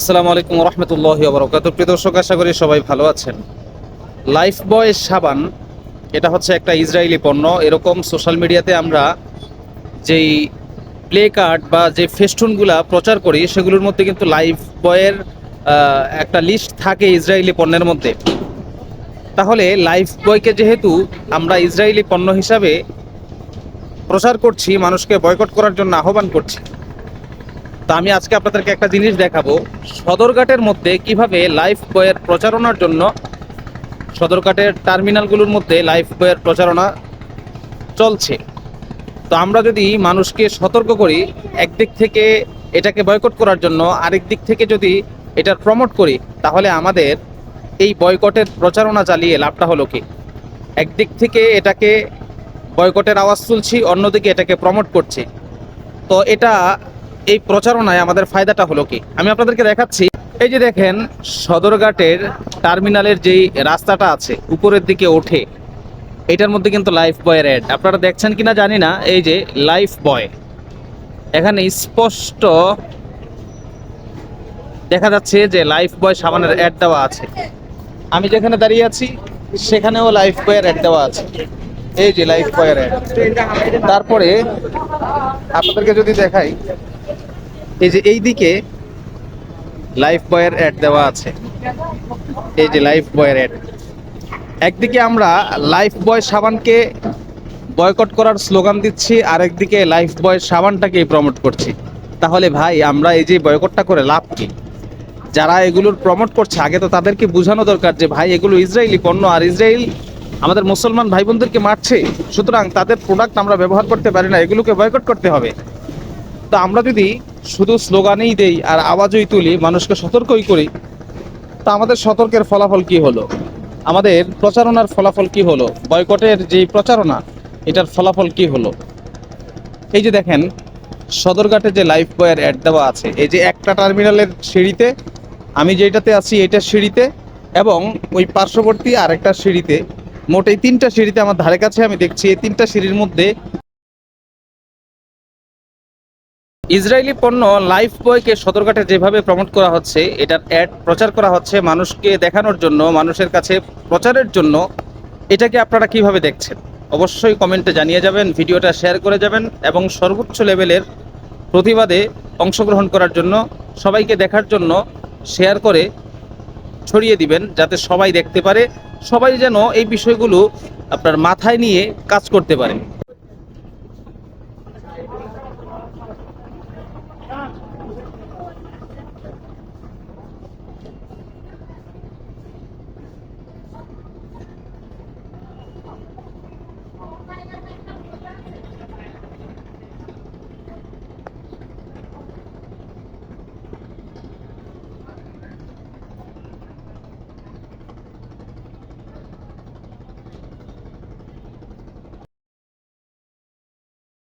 আসসালামু আলাইকুম রহমতুল্লাহ বরকাত প্রিয় দর্শক, আশা করি সবাই ভালো আছেন। লাইফ বয় সাবান এটা হচ্ছে একটা ইসরায়েলি পণ্য। এরকম সোশ্যাল মিডিয়াতে আমরা যেই প্লে কার্ড বা যে ফেস্টুনগুলা প্রচার করি, সেগুলোর মধ্যে কিন্তু লাইফ বয়ের একটা লিস্ট থাকে ইসরায়েলি পণ্যের মধ্যে। তাহলে লাইফ বয়কে যেহেতু আমরা ইসরায়েলি পণ্য হিসাবে প্রচার করছি, মানুষকে বয়কট করার জন্য আহ্বান করছি তো আমি আজকে আপনাদেরকে একটা জিনিস দেখাবো। সদরঘাটের মধ্যে কীভাবে লাইফ বয়ের প্রচারণার জন্য সদরঘাটের টার্মিনালগুলোর মধ্যে লাইফ বয়ের প্রচারণা চলছে। তো আমরা যদি মানুষকে সতর্ক করি, একদিক থেকে এটাকে বয়কট করার জন্য, আরেক দিক থেকে যদি এটার প্রমোট করি, তাহলে আমাদের এই বয়কটের প্রচারণা চালিয়ে লাভটা হলো কি? একদিক থেকে এটাকে বয়কটের আওয়াজ তুলছি, অন্যদিকে এটাকে প্রমোট করছি। তো এটা এই প্রচারণায় আমাদের ফায়দাটা হলো কি? আমি আপনাদেরকে দেখাচ্ছি। এই যে দেখেন, সদরঘাটের টার্মিনালের যেই রাস্তাটা আছে, উপরের দিকে ওঠে, এটার মধ্যে কিন্তু লাইফ বয়ের অ্যাড আপনারা দেখছেন কি না জানি না, এই যে লাইফ বয় এখানে স্পষ্ট দেখা যাচ্ছে যে লাইফ বয় সাবানের অ্যাড দেওয়া আছে। আমি যেখানে দাঁড়িয়ে আছি, সেখানেও লাইফ বয়ের অ্যাড দেওয়া আছে। এই যে লাইফ বয়ের অ্যাড তারপরে আপনাদেরকে যদি দেখাই এই যে এই দিকে লাইফ বয়ের অ্যাড দেওয়া আছে। এই যে লাইফ বয়ের অ্যাড একদিকে আমরা লাইফ বয় সাবানকে বয়কট করার স্লোগান দিচ্ছি আর একদিকে লাইফ বয় সাবানটাকে প্রমোট করছি। তাহলে ভাই, আমরা এই যে বয়কটটা করে লাভ কি? যারা এগুলোর প্রমোট করছে, আগে তো তাদেরকে বোঝানো দরকার যে ভাই, এগুলো ইসরায়েলি পণ্য, আর ইসরায়েল আমাদের মুসলমান ভাই বোনদেরকে মারছে। সুতরাং তাদের প্রোডাক্ট আমরা ব্যবহার করতে পারি না, এগুলোকে বয়কট করতে হবে। তো আমরা যদি শুধু স্লোগানেই দেই আর আওয়াজই তুলি, মানুষকে সতর্কই করি, তা আমাদের সতর্কের ফলাফল কি হলো? আমাদের প্রচারণার ফলাফল কি হলো? বয়কটের যে প্রচারণা, এটার ফলাফল কি হলো? এই যে দেখেন, সদরঘাটে যে লাইফ বয়ের অ্যাড দেওয়া আছে, এই যে একটা টার্মিনালের সিঁড়িতে, আমি যেটাতে আছি এটার সিঁড়িতে এবং ওই পার্শ্ববর্তী আরেকটা সিঁড়িতে, মোট এই তিনটা সিঁড়িতে আমার ধারে কাছে আমি দেখছি, এই তিনটা সিঁড়ির মধ্যে ইসরায়েলি পণ্য লাইফ বয়কে সদরঘাটে যেভাবে প্রমোট করা হচ্ছে, এটার অ্যাড প্রচার করা হচ্ছে মানুষকে দেখানোর জন্য, মানুষের কাছে প্রচারের জন্য। এটাকে আপনারা কীভাবে দেখছেন? অবশ্যই কমেন্টে জানিয়ে যাবেন, ভিডিওটা শেয়ার করে যাবেন এবং সর্বোচ্চ লেভেলের প্রতিবাদে অংশগ্রহণ করার জন্য, সবাইকে দেখার জন্য শেয়ার করে ছড়িয়ে দিবেন, যাতে সবাই দেখতে পারে, সবাই যেন এই বিষয়গুলো আপনার মাথায় নিয়ে কাজ করতে পারে।